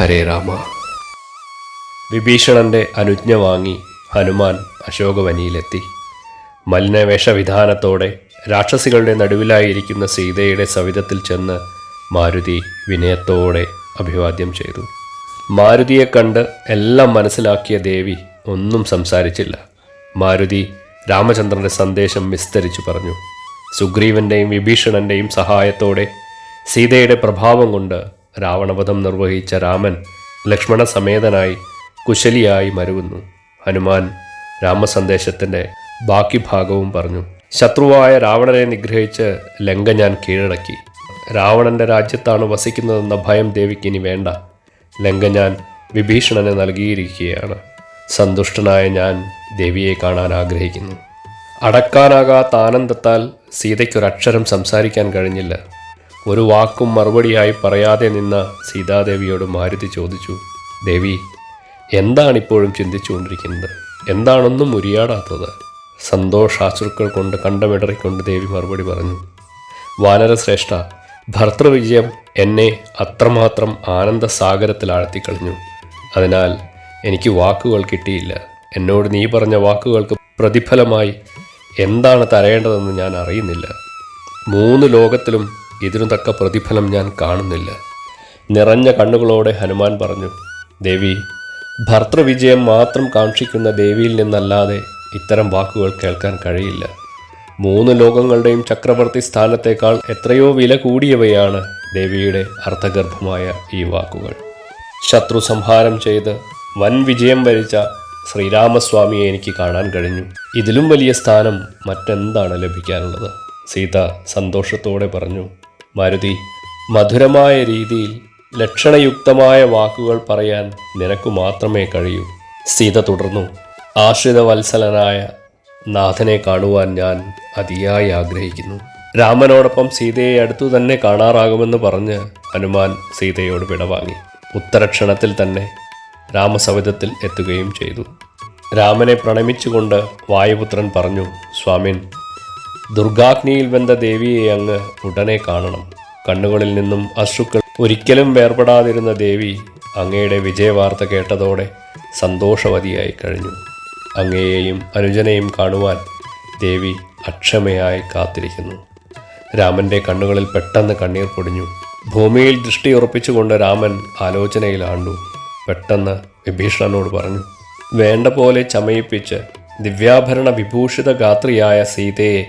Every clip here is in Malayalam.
ഹരേ രാമ. വിഭീഷണന്റെ അനുജ്ഞ വാങ്ങി ഹനുമാൻ അശോകവനിയിലെത്തി. മലിനവേഷവിധാനത്തോടെ രാക്ഷസികളുടെ നടുവിലായിരിക്കുന്ന സീതയുടെ സവിധത്തിൽ ചെന്ന് മാരുതി വിനയത്തോടെ അഭിവാദ്യം ചെയ്തു. മാരുതിയെ കണ്ട് എല്ലാം മനസ്സിലാക്കിയ ദേവി ഒന്നും സംസാരിച്ചില്ല. മാരുതി രാമചന്ദ്രന്റെ സന്ദേശം വിസ്തരിച്ചു പറഞ്ഞു. സുഗ്രീവന്റെയും വിഭീഷണന്റെയും സഹായത്തോടെ സീതയുടെ പ്രഭാവം കൊണ്ട് രാവണവധം നിർവഹിച്ച രാമൻ ലക്ഷ്മണ സമേതനായി കുശലിയായി മരുവുന്നു. ഹനുമാൻ രാമസന്ദേശത്തിന്റെ ബാക്കി ഭാഗവും പറഞ്ഞു ശത്രുവായ രാവണനെ നിഗ്രഹിച്ച് ലങ്ക ഞാൻ കീഴടക്കി. രാവണന്റെ രാജ്യത്താണ് വസിക്കുന്നതെന്ന ഭയം ദേവിക്ക് ഇനി വേണ്ട. ലങ്ക ഞാൻ വിഭീഷണന് നൽകിയിരിക്കുകയാണ്. സന്തുഷ്ടനായ ഞാൻ ദേവിയെ കാണാൻ ആഗ്രഹിക്കുന്നു. അടക്കാനാകാത്ത ആനന്ദത്താൽ സീതയ്ക്കൊരക്ഷരം സംസാരിക്കാൻ കഴിഞ്ഞില്ല. ഒരു വാക്കും മറുപടിയായി പറയാതെ നിന്ന സീതാദേവിയോട് മാരുതി ചോദിച്ചു ദേവി എന്താണിപ്പോഴും ചിന്തിച്ചുകൊണ്ടിരിക്കുന്നത്? എന്താണൊന്നും ഉരിയാടാത്തത് സന്തോഷാശ്രുക്കൾ കൊണ്ട് കണ്ടമിടറിക്കൊണ്ട് ദേവി മറുപടി പറഞ്ഞു വാനരശ്രേഷ്ഠ ഭർത്തൃവിജയം എന്നെ അത്രമാത്രം ആനന്ദസാഗരത്തിൽ ആഴ്ത്തിക്കളഞ്ഞു. അതിനാൽ എനിക്ക് വാക്കുകൾ കിട്ടിയില്ല. എന്നോട് നീ പറഞ്ഞ വാക്കുകൾക്ക് പ്രതിഫലമായി എന്താണ് തരേണ്ടതെന്ന് ഞാൻ അറിയുന്നില്ല. മൂന്ന് ലോകത്തിലും ഇതിനു തക്ക പ്രതിഫലം ഞാൻ കാണുന്നില്ല. നിറഞ്ഞ കണ്ണുകളോടെ ഹനുമാൻ പറഞ്ഞു ദേവി ഭർത്തൃവിജയം മാത്രം കാക്ഷിക്കുന്ന ദേവിയിൽ നിന്നല്ലാതെ ഇത്തരം വാക്കുകൾ കേൾക്കാൻ കഴിയില്ല. മൂന്ന് ലോകങ്ങളുടെയും ചക്രവർത്തി സ്ഥാനത്തേക്കാൾ എത്രയോ വില കൂടിയവയാണ് ദേവിയുടെ അർത്ഥഗർഭമായ ഈ വാക്കുകൾ. ശത്രു സംഹാരം ചെയ്ത് വൻ വിജയം വരിച്ച ശ്രീരാമസ്വാമിയെ എനിക്ക് കാണാൻ കഴിഞ്ഞു. ഇതിലും വലിയ സ്ഥാനം മറ്റെന്താണ് ലഭിക്കാനുള്ളത്? സീത സന്തോഷത്തോടെ പറഞ്ഞു മാരുതി. മധുരമായ രീതിയിൽ ലക്ഷണയുക്തമായ വാക്കുകൾ പറയാൻ നിനക്ക് മാത്രമേ കഴിയൂ. സീത തുടർന്നു. ആശ്രിത വത്സലനായ നാഥനെ കാണുവാൻ ഞാൻ അതിയായി ആഗ്രഹിക്കുന്നു. രാമനോടൊപ്പം സീതയെ അടുത്തു തന്നെ കാണാറാകുമെന്ന് പറഞ്ഞ് ഹനുമാൻ സീതയോട് വിടവാങ്ങി ഉത്തരക്ഷണത്തിൽ തന്നെ രാമസവിധത്തിൽ എത്തുകയും ചെയ്തു. രാമനെ പ്രണമിച്ചുകൊണ്ട് വായുപുത്രൻ പറഞ്ഞു സ്വാമിൻ ദുർഗാഗ്നിയിൽ വെന്ത ദേവിയെ അങ്ങ് ഉടനെ കാണണം. കണ്ണുകളിൽ നിന്നും അശ്രുക്കൾ ഒരിക്കലും വേർപെടാതിരുന്ന ദേവി അങ്ങയുടെ വിജയവാർത്ത കേട്ടതോടെ സന്തോഷവതിയായി കഴിഞ്ഞു. അങ്ങയെയും അനുജനെയും കാണുവാൻ ദേവി അക്ഷമയായി കാത്തിരിക്കുന്നു. രാമന്റെ കണ്ണുകളിൽ പെട്ടെന്ന് കണ്ണീർ പൊടിഞ്ഞു. ഭൂമിയിൽ ദൃഷ്ടി ഉറപ്പിച്ചുകൊണ്ട് രാമൻ ആലോചനയിലാണ്ടു പെട്ടെന്ന് വിഭീഷണനോട് പറഞ്ഞു വേണ്ട പോലെ ചമയിപ്പിച്ച് ദിവ്യാഭരണ വിഭൂഷിത ഗാത്രിയായ സീതയെ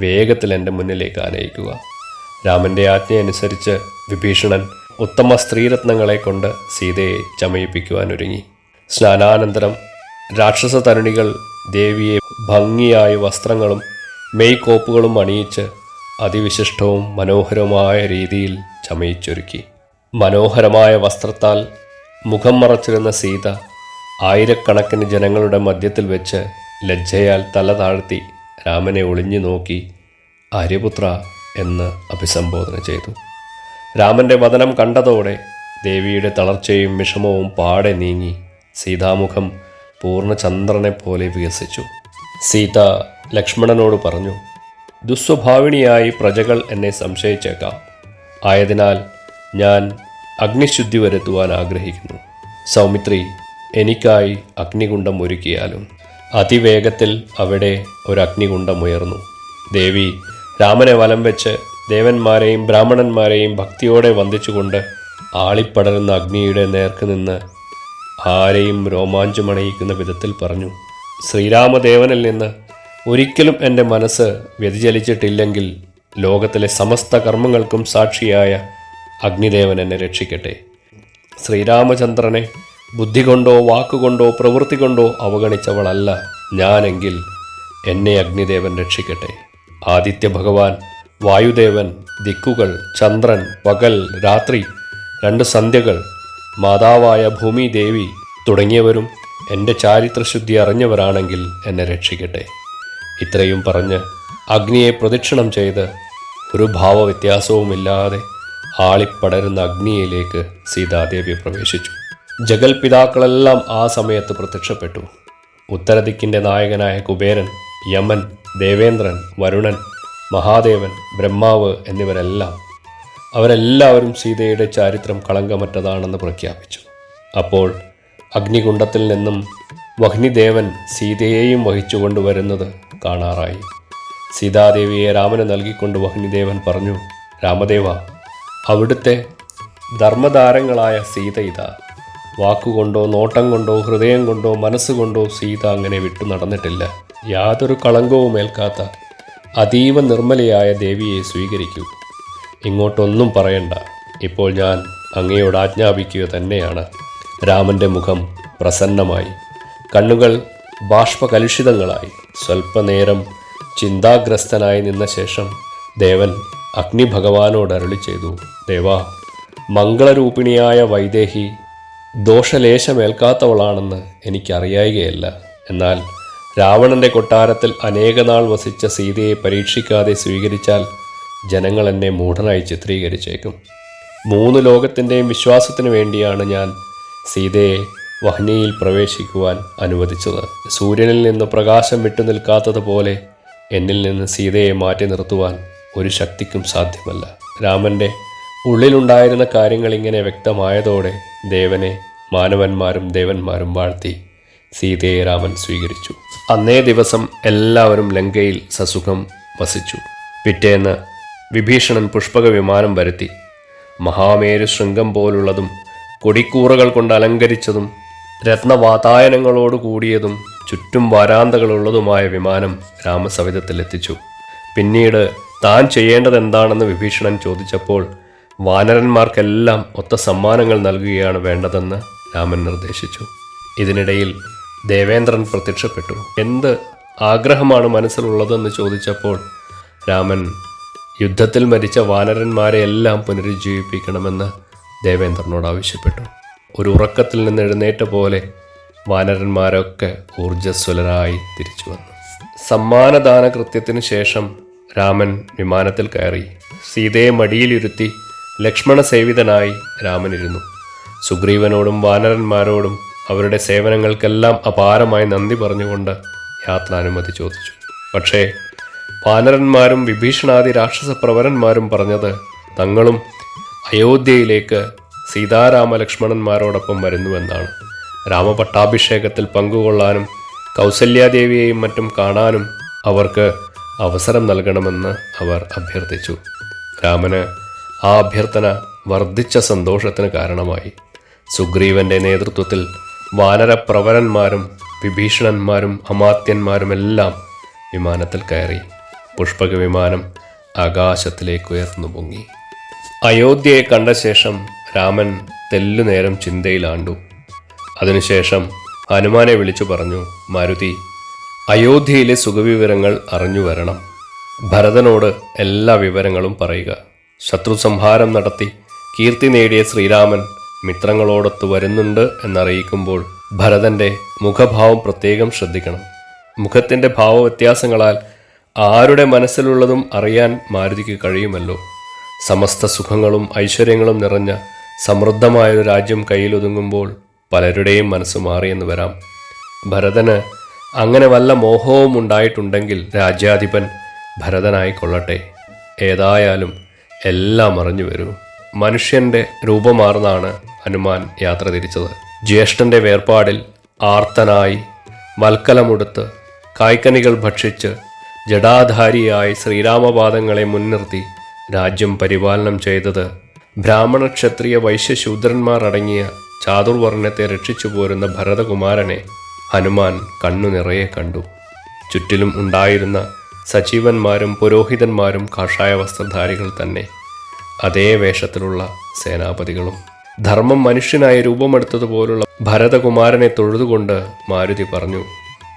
വേഗത്തിൽ എന്റെ മുന്നിലേക്ക് ആനയിക്കുക. രാമന്റെ ആജ്ഞയനുസരിച്ച് വിഭീഷണൻ ഉത്തമ സ്ത്രീരത്നങ്ങളെ കൊണ്ട് സീതയെ ചമയിപ്പിക്കുവാനൊരുങ്ങി സ്നാനാനന്തരം രാക്ഷസ തരുണികൾ ദേവിയെ ഭംഗിയായ വസ്ത്രങ്ങളും മെയ്ക്കോപ്പുകളും അണിയിച്ച് അതിവിശിഷ്ടവും മനോഹരവുമായ രീതിയിൽ ചമയിച്ചൊരുക്കി. മനോഹരമായ വസ്ത്രത്താൽ മുഖം മറച്ചിരുന്ന സീത ആയിരക്കണക്കിന് ജനങ്ങളുടെ മധ്യത്തിൽ വെച്ച് ലജ്ജയാൽ തല താഴ്ത്തി രാമനെ ഒളിഞ്ഞു നോക്കി ആര്യപുത്ര എന്ന് അഭിസംബോധന ചെയ്തു. രാമന്റെ വതനം കണ്ടതോടെ ദേവിയുടെ തളർച്ചയും വിഷമവും പാടെ നീങ്ങി സീതാമുഖം പൂർണചന്ദ്രനെ പോലെ വികസിച്ചു. സീത ലക്ഷ്മണനോട് പറഞ്ഞു ദുസ്വഭാവിണിയായി പ്രജകൾ എന്നെ സംശയിച്ചേക്കാം. ആയതിനാൽ ഞാൻ അഗ്നിശുദ്ധി വരുത്തുവാൻ ആഗ്രഹിക്കുന്നു. സൗമിത്രി എനിക്കായി അഗ്നികുണ്ഠം ഒരുക്കിയാലും. അതിവേഗത്തിൽ അവിടെ ഒരു അഗ്നികുണ്ടം ഉയർന്നു ദേവി രാമനെ വലം വെച്ച് ദേവന്മാരെയും ബ്രാഹ്മണന്മാരെയും ഭക്തിയോടെ വന്ദിച്ചുകൊണ്ട് ആളിപ്പടരുന്ന അഗ്നിയുടെ നേർക്ക് നിന്ന് ആരെയും രോമാഞ്ചമണയിക്കുന്ന വിധത്തിൽ പറഞ്ഞു ശ്രീരാമദേവനിൽ നിന്ന് ഒരിക്കലും എന്റെ മനസ്സ് വ്യതിചലിച്ചിട്ടില്ലെങ്കിൽ ലോകത്തിലെ സമസ്ത കർമ്മങ്ങൾക്കും സാക്ഷിയായ അഗ്നിദേവൻ എന്നെ രക്ഷിക്കട്ടെ. ശ്രീരാമചന്ദ്രനെ ബുദ്ധി കൊണ്ടോ വാക്കുകൊണ്ടോ പ്രവൃത്തി കൊണ്ടോ അവഗണിച്ചവളല്ല ഞാനെങ്കിൽ എന്നെ അഗ്നിദേവൻ രക്ഷിക്കട്ടെ. ആദിത്യ ഭഗവാൻ വായുദേവൻ ദിക്കുകൾ ചന്ദ്രൻ പകൽ രാത്രി രണ്ട് സന്ധ്യകൾ മാതാവായ ഭൂമി ദേവി തുടങ്ങിയവരും എന്റെ ചാരിത്രശുദ്ധി അറിഞ്ഞവരാണെങ്കിൽ എന്നെ രക്ഷിക്കട്ടെ. ഇത്രയും പറഞ്ഞ് അഗ്നിയെ പ്രദക്ഷിണം ചെയ്ത് ഒരു ഭാവവ്യത്യാസവുമില്ലാതെ ആളിപ്പടരുന്ന അഗ്നിയിലേക്ക് സീതാദേവി പ്രവേശിച്ചു. ജഗൽപിതാക്കളെല്ലാം ആ സമയത്ത് പ്രത്യക്ഷപ്പെട്ടു. ഉത്തരദിക്കിന്റെ നായകനായ കുബേരൻ യമൻ ദേവേന്ദ്രൻ വരുണൻ മഹാദേവൻ ബ്രഹ്മാവ് എന്നിവരെല്ലാം അവരെല്ലാവരും സീതയുടെ ചാരിത്രം കളങ്കമറ്റതാണെന്ന് പ്രഖ്യാപിച്ചു. അപ്പോൾ അഗ്നികുണ്ഡത്തിൽ നിന്നും വഹ്നിദേവൻ സീതയെയും വഹിച്ചുകൊണ്ട് വരുന്നത് കാണാറായി. സീതാദേവിയെ രാമന് നൽകിക്കൊണ്ട് വഹ്നിദേവൻ പറഞ്ഞു രാമദേവ അവിടുത്തെ ധർമ്മതാരങ്ങളായ സീത ഇതാ. വാക്കുകൊണ്ടോ നോട്ടം കൊണ്ടോ ഹൃദയം കൊണ്ടോ മനസ്സുകൊണ്ടോ സീത അങ്ങനെ വിട്ടു നടന്നിട്ടില്ല. യാതൊരു കളങ്കവും ഏൽക്കാത്ത അതീവ നിർമ്മലയായ ദേവിയെ സ്വീകരിക്കൂ. ഇങ്ങോട്ടൊന്നും പറയണ്ട. ഇപ്പോൾ ഞാൻ അങ്ങയോട് ആജ്ഞാപിക്കുക തന്നെയാണ്. രാമന്റെ മുഖം പ്രസന്നമായി. കണ്ണുകൾ ബാഷ്പകലുഷിതങ്ങളായി. സ്വല്പനേരം ചിന്താഗ്രസ്തനായി നിന്ന ശേഷം ദേവൻ അഗ്നിഭഗവാനോട് അരുളി ചെയ്തു ദേവാ മംഗളരൂപിണിയായ വൈദേഹി ദോഷലേശമേൽക്കാത്തവളാണെന്ന് എനിക്കറിയായികയല്ല. എന്നാൽ രാവണന്റെ കൊട്ടാരത്തിൽ അനേകനാൾ വസിച്ച സീതയെ പരീക്ഷിക്കാതെ സ്വീകരിച്ചാൽ ജനങ്ങൾ എന്നെ മൂഢനായി ചിത്രീകരിച്ചേക്കും. മൂന്ന് ലോകത്തിന്റെയും വിശ്വാസത്തിനു വേണ്ടിയാണ് ഞാൻ സീതയെ വഹ്നിയിൽ പ്രവേശിക്കുവാൻ അനുവദിച്ചത്. സൂര്യനിൽ നിന്ന് പ്രകാശം വിട്ടു നിൽക്കാത്തതുപോലെ എന്നിൽ നിന്ന് സീതയെ മാറ്റി നിർത്തുവാൻ ഒരു ശക്തിക്കും സാധ്യമല്ല. രാമന്റെ ഉള്ളിലുണ്ടായിരുന്ന കാര്യങ്ങൾ ഇങ്ങനെ വ്യക്തമായതോടെ ദേവനെ മാനവന്മാരും ദേവന്മാരും വാഴ്ത്തി സീതയെ രാമൻ സ്വീകരിച്ചു. അന്നേ ദിവസം എല്ലാവരും ലങ്കയിൽ സസുഖം വസിച്ചു. പിറ്റേന്ന് വിഭീഷണൻ പുഷ്പക വിമാനം വരുത്തി. മഹാമേരു ശൃംഗം പോലുള്ളതും കൊടിക്കൂറകൾ കൊണ്ട് അലങ്കരിച്ചതും രത്നവാതായനങ്ങളോട് കൂടിയതും ചുറ്റും വാരാന്തകളുള്ളതുമായ വിമാനം രാമസവിധത്തിലെത്തിച്ചു. പിന്നീട് താൻ ചെയ്യേണ്ടതെന്താണെന്ന് വിഭീഷണൻ ചോദിച്ചപ്പോൾ വാനരന്മാർക്കെല്ലാം ഒത്ത സമ്മാനങ്ങൾ നൽകുകയാണ് വേണ്ടതെന്ന് രാമൻ നിർദ്ദേശിച്ചു. ഇതിനിടയിൽ ദേവേന്ദ്രൻ പ്രത്യക്ഷപ്പെട്ടു. എന്ത് ആഗ്രഹമാണ് മനസ്സിലുള്ളതെന്ന് ചോദിച്ചപ്പോൾ രാമൻ യുദ്ധത്തിൽ മരിച്ച വാനരന്മാരെ എല്ലാം പുനരുജ്ജീവിപ്പിക്കണമെന്ന് ദേവേന്ദ്രനോട് ആവശ്യപ്പെട്ടു. ഒരു ഉറക്കത്തിൽ നിന്ന് എഴുന്നേറ്റ പോലെ വാനരന്മാരൊക്കെ ഊർജസ്വലരായി തിരിച്ചു വന്നു. സമ്മാനദാന കൃത്യത്തിന് ശേഷം രാമൻ വിമാനത്തിൽ കയറി സീതയെ മടിയിലിരുത്തി ലക്ഷ്മണ സേവിതനായി രാമനിരുന്നു. സുഗ്രീവനോടും വാനരന്മാരോടും അവരുടെ സേവനങ്ങൾക്കെല്ലാം അപാരമായി നന്ദി പറഞ്ഞുകൊണ്ട് യാത്രാനുമതി ചോദിച്ചു. പക്ഷേ വാനരന്മാരും വിഭീഷണാദി രാക്ഷസ പ്രവരന്മാരും പറഞ്ഞത് തങ്ങളും അയോധ്യയിലേക്ക് സീതാരാമ ലക്ഷ്മണന്മാരോടൊപ്പം വരുന്നുവെന്നാണ്. രാമപട്ടാഭിഷേകത്തിൽ പങ്കുകൊള്ളാനും കൗസല്യാദേവിയെയും മറ്റും കാണാനും അവർക്ക് അവസരം നൽകണമെന്ന് അവർ അഭ്യർത്ഥിച്ചു. രാമന് ആ അഭ്യർത്ഥന വർദ്ധിച്ച സന്തോഷത്തിന് കാരണമായി. സുഗ്രീവന്റെ നേതൃത്വത്തിൽ വാനരപ്രവരന്മാരും വിഭീഷണന്മാരും അമാത്യന്മാരുമെല്ലാം വിമാനത്തിൽ കയറി. പുഷ്പക വിമാനം ആകാശത്തിലേക്ക് ഉയർന്നു പൊങ്ങി. അയോധ്യയെ കണ്ട ശേഷം രാമൻ തെല്ലുനേരം ചിന്തയിലാണ്ടു. അതിനുശേഷം ഹനുമാനെ വിളിച്ചു പറഞ്ഞു മരുതി അയോധ്യയിലെ സുഖവിവരങ്ങൾ അറിഞ്ഞു വരണം ഭരതനോട് എല്ലാ വിവരങ്ങളും പറയുക. ശത്രു സംഹാരം നടത്തി കീർത്തി നേടിയ ശ്രീരാമൻ മിത്രങ്ങളോടൊത്ത് വരുന്നുണ്ട് എന്നറിയിക്കുമ്പോൾ ഭരതന്റെ മുഖഭാവം പ്രത്യേകം ശ്രദ്ധിക്കണം. മുഖത്തിന്റെ ഭാവവ്യത്യാസങ്ങളാൽ ആരുടെ മനസ്സിലുള്ളതും അറിയാൻ മാരുതിക്ക് കഴിയുമല്ലോ. സമസ്ത സുഖങ്ങളും ഐശ്വര്യങ്ങളും നിറഞ്ഞ സമൃദ്ധമായൊരു രാജ്യം കയ്യിലൊതുങ്ങുമ്പോൾ പലരുടെയും മനസ്സ് മാറിയെന്ന് വരാം. ഭരതന് അങ്ങനെ വല്ല മോഹവും ഉണ്ടായിട്ടുണ്ടെങ്കിൽ രാജ്യാധിപൻ ഭരതനായിക്കൊള്ളട്ടെ. ഏതായാലും എല്ലാം അറിഞ്ഞു വരൂ. മനുഷ്യന്റെ രൂപമാർന്നാണ് ഹനുമാൻ യാത്ര തിരിച്ചത്. ജ്യേഷ്ഠന്റെ വേർപാടിൽ ആർത്തനായി മൽക്കലമുടുത്ത് കായ്ക്കനികൾ ഭക്ഷിച്ച് ജടാധാരിയായി ശ്രീരാമപാദങ്ങളെ മുൻനിർത്തി രാജ്യം പരിപാലനം ചെയ്തത് ബ്രാഹ്മണ ക്ഷത്രിയ വൈശ്യശൂദ്രന്മാർ അടങ്ങിയ ചാതുർവർണത്തെ രക്ഷിച്ചു പോരുന്ന ഭരതകുമാരനെ ഹനുമാൻ കണ്ണു നിറയെ കണ്ടു. ചുറ്റിലും ഉണ്ടായിരുന്ന സജീവന്മാരും പുരോഹിതന്മാരും കാഷായ വസ്ത്രധാരികൾ തന്നെ. അതേ വേഷത്തിലുള്ള സേനാപതികളും. ധർമ്മം മനുഷ്യനായി രൂപമെടുത്തതുപോലുള്ള ഭരതകുമാരനെ തൊഴുതുകൊണ്ട് മാരുതി പറഞ്ഞു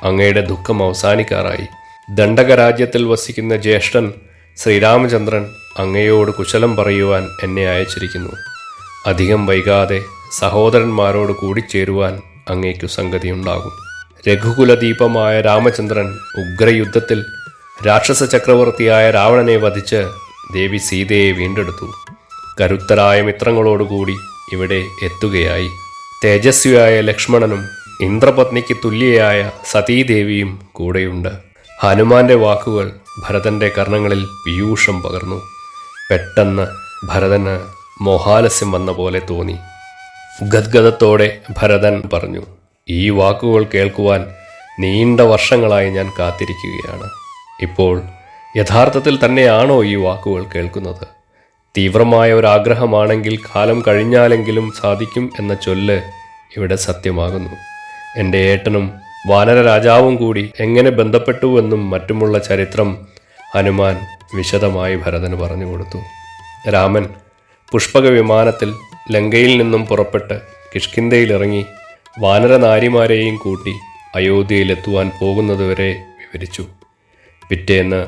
അങ്ങയുടെ ദുഃഖം അവസാനിക്കാറായി. ദണ്ഡകരാജ്യത്തിൽ വസിക്കുന്ന ജ്യേഷ്ഠൻ ശ്രീരാമചന്ദ്രൻ അങ്ങയോട് കുശലം പറയുവാൻ എന്നെ അയച്ചിരിക്കുന്നു. അധികം വൈകാതെ സഹോദരന്മാരോട് കൂടിച്ചേരുവാൻ അങ്ങേക്കു സംഗതിയുണ്ടാകും. രഘുകുലദീപമായ രാമചന്ദ്രൻ ഉഗ്രയുദ്ധത്തിൽ രാക്ഷസ ചക്രവർത്തിയായ രാവണനെ വധിച്ച് ദേവി സീതയെ വീണ്ടെടുത്തു. കരുത്തരായ മിത്രങ്ങളോടുകൂടി ഇവിടെ എത്തുകയായി. തേജസ്വിയായ ലക്ഷ്മണനും ഇന്ദ്രപത്നിക്ക് തുല്യയായ സതീദേവിയും കൂടെയുണ്ട്. ഹനുമാന്റെ വാക്കുകൾ ഭരതന്റെ കർണങ്ങളിൽ പീയൂഷം പകർന്നു. പെട്ടെന്ന് ഭരതന് മോഹാലസ്യം വന്ന പോലെ തോന്നി. ഗദ്ഗതത്തോടെ ഭരതൻ പറഞ്ഞു ഈ വാക്കുകൾ കേൾക്കുവാൻ നീണ്ട വർഷങ്ങളായി ഞാൻ കാത്തിരിക്കുകയാണ്. ഇപ്പോൾ യഥാർത്ഥത്തിൽ തന്നെയാണോ ഈ വാക്കുകൾ കേൾക്കുന്നത്? തീവ്രമായ ഒരാഗ്രഹമാണെങ്കിൽ കാലം കഴിഞ്ഞാലെങ്കിലും സാധിക്കും എന്ന ചൊല്ല് ഇവിടെ സത്യമാകുന്നു. എന്റെ ഏട്ടനും വാനര രാജാവും കൂടി എങ്ങനെ ബന്ധപ്പെട്ടുവെന്നും മറ്റുമുള്ള ചരിത്രം ഹനുമാൻ വിശദമായി ഭരതന് പറഞ്ഞു കൊടുത്തു. രാമൻ പുഷ്പക വിമാനത്തിൽ ലങ്കയിൽ നിന്നും പുറപ്പെട്ട് കിഷ്കിന്തയിലിറങ്ങി വാനരനാരിമാരെയും കൂട്ടി അയോധ്യയിലെത്തുവാൻ പോകുന്നതുവരെ വിവരിച്ചു. പിറ്റേന്ന്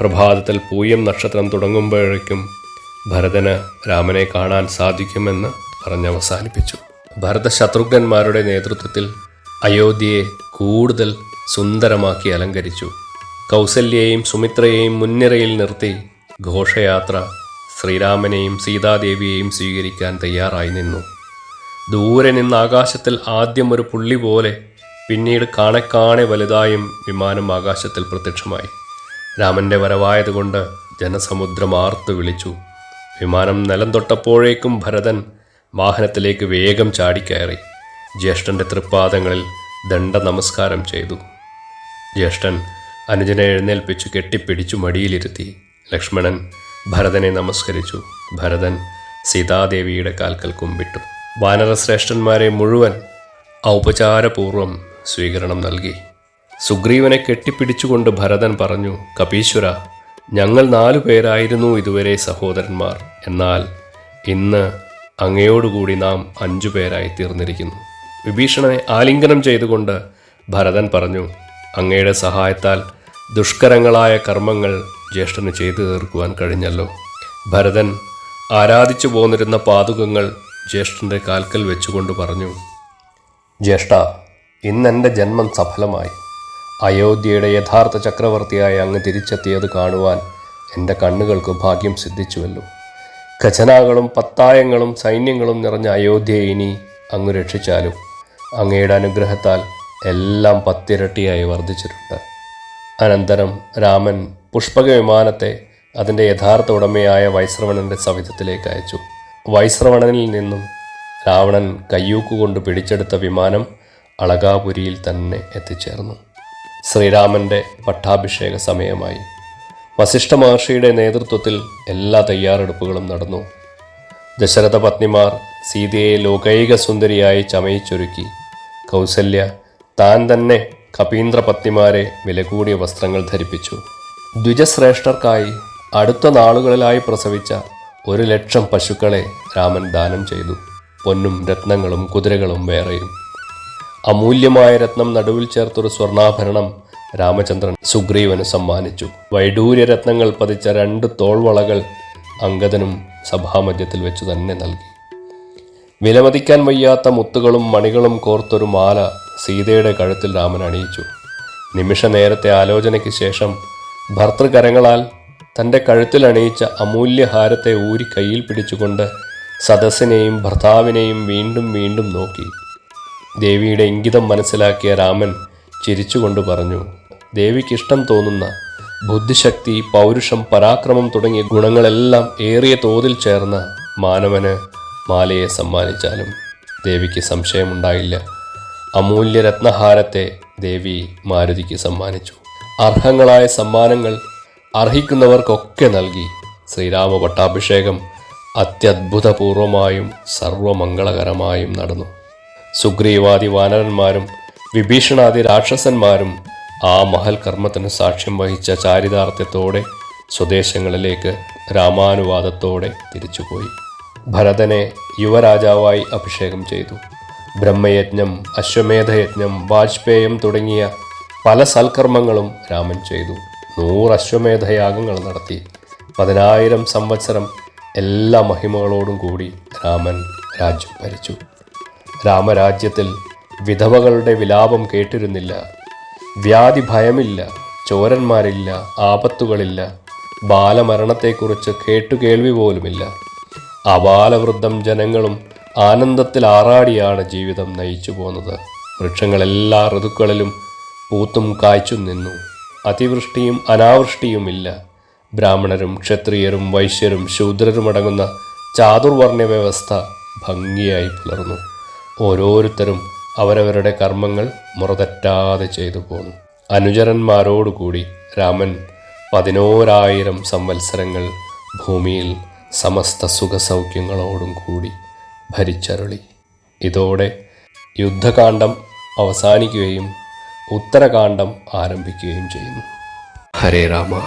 പ്രഭാതത്തിൽ പൂയം നക്ഷത്രം തുടങ്ങുമ്പോഴേക്കും ഭരതന് രാമനെ കാണാൻ സാധിക്കുമെന്ന് പറഞ്ഞവസാനിപ്പിച്ചു. ഭരത ശത്രുഘ്നന്മാരുടെ നേതൃത്വത്തിൽ അയോധ്യയെ കൂടുതൽ സുന്ദരമാക്കി അലങ്കരിച്ചു. കൗസല്യയെയും സുമിത്രയെയും മുൻനിരയിൽ നിർത്തി ഘോഷയാത്ര ശ്രീരാമനെയും സീതാദേവിയെയും സ്വീകരിക്കാൻ തയ്യാറായി നിന്നു. ദൂരെ നിന്ന് ആകാശത്തിൽ ആദ്യം ഒരു പുള്ളി പോലെ പിന്നീട് കാണെ കാണെ വലുതായും വിമാനം ആകാശത്തിൽ പ്രത്യക്ഷമായി. രാമന്റെ വരവായതുകൊണ്ട് ജനസമുദ്രം ആർത്തു വിളിച്ചു. വിമാനം നിലം തൊട്ടപ്പോഴേക്കും ഭരതൻ വാഹനത്തിലേക്ക് വേഗം ചാടിക്കയറി. ജ്യേഷ്ഠന്റെ തൃപ്പാദങ്ങളിൽ ദണ്ഡ നമസ്കാരം ചെയ്തു. ജ്യേഷ്ഠൻ അനുജനെ എഴുന്നേൽപ്പിച്ചു കെട്ടിപ്പിടിച്ചു മടിയിലിരുത്തി. ലക്ഷ്മണൻ ഭരതനെ നമസ്കരിച്ചു. ഭരതൻ സീതാദേവിയുടെ കാൽക്കൽ കുമ്പിട്ടു. വാനരശ്രേഷ്ഠന്മാരെ മുഴുവൻ ഔപചാരപൂർവം സ്വീകരണം നൽകി. സുഗ്രീവനെ കെട്ടിപ്പിടിച്ചുകൊണ്ട് ഭരതൻ പറഞ്ഞു കപീശ്വര ഞങ്ങൾ നാലു പേരായിരുന്നു ഇതുവരെ സഹോദരന്മാർ. എന്നാൽ ഇന്ന് അങ്ങയോടുകൂടി നാം അഞ്ചു പേരായി തീർന്നിരിക്കുന്നു. വിഭീഷണനെ ആലിംഗനം ചെയ്തുകൊണ്ട് ഭരതൻ പറഞ്ഞു അങ്ങയുടെ സഹായത്താൽ ദുഷ്കരങ്ങളായ കർമ്മങ്ങൾ ജ്യേഷ്ഠന് ചെയ്തു തീർക്കുവാൻ കഴിഞ്ഞല്ലോ. ഭരതൻ ആരാധിച്ചു പോന്നിരുന്ന പാതുകങ്ങൾ ജ്യേഷ്ഠന്റെ കാൽക്കൽ വെച്ചുകൊണ്ട് പറഞ്ഞു ജ്യേഷ്ഠ ഇന്നെന്റെ ജന്മം സഫലമായി. അയോധ്യയുടെ യഥാർത്ഥ ചക്രവർത്തിയായി അങ്ങ് തിരിച്ചെത്തിയത് കാണുവാൻ എന്റെ കണ്ണുകൾക്ക് ഭാഗ്യം സിദ്ധിച്ചുവല്ലോ. ഖജനാകളും പത്തായങ്ങളും സൈന്യങ്ങളും നിറഞ്ഞ അയോധ്യയെ ഇനി അങ്ങ് രക്ഷിച്ചാലും അങ്ങയുടെ അനുഗ്രഹത്താൽ എല്ലാം പത്തിരട്ടിയായി വർദ്ധിച്ചിട്ടുണ്ട്. അനന്തരം രാമൻ പുഷ്പക വിമാനത്തെ അതിന്റെ യഥാർത്ഥ ഉടമയായ വൈശ്രവണന്റെ സവിധത്തിലേക്ക് അയച്ചു. വൈശ്രവണനിൽ നിന്നും രാവണൻ കയ്യൂക്കുകൊണ്ട് പിടിച്ചെടുത്ത വിമാനം അളകാപുരിയിൽ തന്നെ എത്തിച്ചേർന്നു. ശ്രീരാമന്റെ പട്ടാഭിഷേക സമയമായി. വസിഷ്ഠ മഹർഷിയുടെ നേതൃത്വത്തിൽ എല്ലാ തയ്യാറെടുപ്പുകളും നടന്നു. ദശരഥ പത്നിമാർ സീതയെ ലോകൈക സുന്ദരിയായി ചമയിച്ചൊരുക്കി. കൗസല്യ താൻ തന്നെ കപീന്ദ്ര പത്നിമാരെ വിലകൂടിയ വസ്ത്രങ്ങൾ ധരിപ്പിച്ചു. ദ്വിജശ്രേഷ്ഠർക്കായി അടുത്ത നാളുകളിലായി പ്രസവിച്ച ഒരു ലക്ഷം പശുക്കളെ രാമൻ ദാനം ചെയ്തു. പൊന്നും രത്നങ്ങളും കുതിരകളും വേറെയും. അമൂല്യമായ രത്നം നടുവിൽ ചേർത്തൊരു സ്വർണാഭരണം രാമചന്ദ്രൻ സുഗ്രീവന് സമ്മാനിച്ചു. വൈഡൂര്യ രത്നങ്ങൾ പതിച്ച രണ്ട് തോൾവളകൾ അംഗദനും സഭാമധ്യത്തിൽ വെച്ചു തന്നെ നൽകി. വിലമതിക്കാൻ വയ്യാത്ത മുത്തുകളും മണികളും കോർത്തൊരു മാല സീതയുടെ കഴുത്തിൽ രാമൻ അണിയിച്ചു. നിമിഷ നേരത്തെ ആലോചനയ്ക്ക് ശേഷം ഭർത്തൃകരങ്ങളാൽ തന്റെ കഴുത്തിൽ അണിയിച്ച അമൂല്യഹാരത്തെ ഊരി കയ്യിൽ പിടിച്ചുകൊണ്ട് സദസ്സിനെയും ഭർത്താവിനെയും വീണ്ടും വീണ്ടും നോക്കി. ദേവിയുടെ ഇംഗിതം മനസ്സിലാക്കിയ രാമൻ ചിരിച്ചുകൊണ്ട് പറഞ്ഞു ദേവിക്ക് ഇഷ്ടം തോന്നുന്ന ബുദ്ധിശക്തി പൗരുഷം പരാക്രമം തുടങ്ങിയ ഗുണങ്ങളെല്ലാം ഏറിയ തോതിൽ ചേർന്ന മാനവന് മാലയെ സമ്മാനിച്ചാലും ദേവിക്ക് സംശയമുണ്ടായില്ല. അമൂല്യ രത്നഹാരത്തെ ദേവി മാരുതിക്ക് സമ്മാനിച്ചു. അർഹങ്ങളായ സമ്മാനങ്ങൾ അർഹിക്കുന്നവർക്കൊക്കെ നൽകി. ശ്രീരാമ പട്ടാഭിഷേകം അത്യത്ഭുതപൂർവമായും സർവമംഗളകരമായും നടന്നു. സുഗ്രീവാദി വാനരന്മാരും വിഭീഷണാദി രാക്ഷസന്മാരും ആ മഹൽ കർമ്മത്തിന് സാക്ഷ്യം വഹിച്ച ചാരിതാർത്ഥ്യത്തോടെ സ്വദേശങ്ങളിലേക്ക് രാമാനുവാദത്തോടെ തിരിച്ചുപോയി. ഭരതനെ യുവരാജാവായി അഭിഷേകം ചെയ്തു. ബ്രഹ്മയജ്ഞം അശ്വമേധയജ്ഞം വാജ്പേയം തുടങ്ങിയ പല സൽക്കർമ്മങ്ങളും രാമൻ ചെയ്തു. നൂറ് അശ്വമേധയാഗങ്ങൾ നടത്തി. പതിനായിരം സംവത്സരം എല്ലാ മഹിമകളോടും കൂടി രാമൻ രാജ്യം ഭരിച്ചു. രാമരാജ്യത്തിൽ വിധവകളുടെ വിലാപം കേട്ടിരുന്നില്ല. വ്യാധി ഭയമില്ല ചോരന്മാരില്ല ആപത്തുകളില്ല ബാലമരണത്തെക്കുറിച്ച് കേട്ടുകേൾവി പോലുമില്ല. അബാലവൃദ്ധം ജനങ്ങളും ആനന്ദത്തിൽ ആറാടിയാണ് ജീവിതം നയിച്ചു പോന്നത്. വൃക്ഷങ്ങളെല്ലാ ഋതുക്കളിലും പൂത്തും കായ്ച്ചും നിന്നു. അതിവൃഷ്ടിയും അനാവൃഷ്ടിയുമില്ല. ബ്രാഹ്മണരും ക്ഷത്രിയരും വൈശ്യരും ശൂദ്രരും അടങ്ങുന്ന ചാതുർവർണ വ്യവസ്ഥ ഭംഗിയായി പുലർന്നു. ഓരോരുത്തരും അവരവരുടെ കർമ്മങ്ങൾ മുറതെറ്റാതെ ചെയ്തു പോന്നു. അനുചരന്മാരോടുകൂടി രാമൻ പതിനോരായിരം സംവത്സരങ്ങൾ ഭൂമിയിൽ സമസ്ത സുഖസൗഖ്യങ്ങളോടും കൂടി ഭരിച്ചരുളി. ഇതോടെ യുദ്ധകാന്ഡം അവസാനിക്കുകയും ഉത്തരകാന്ഡം ആരംഭിക്കുകയും ചെയ്യുന്നു. ഹരേ രാമ.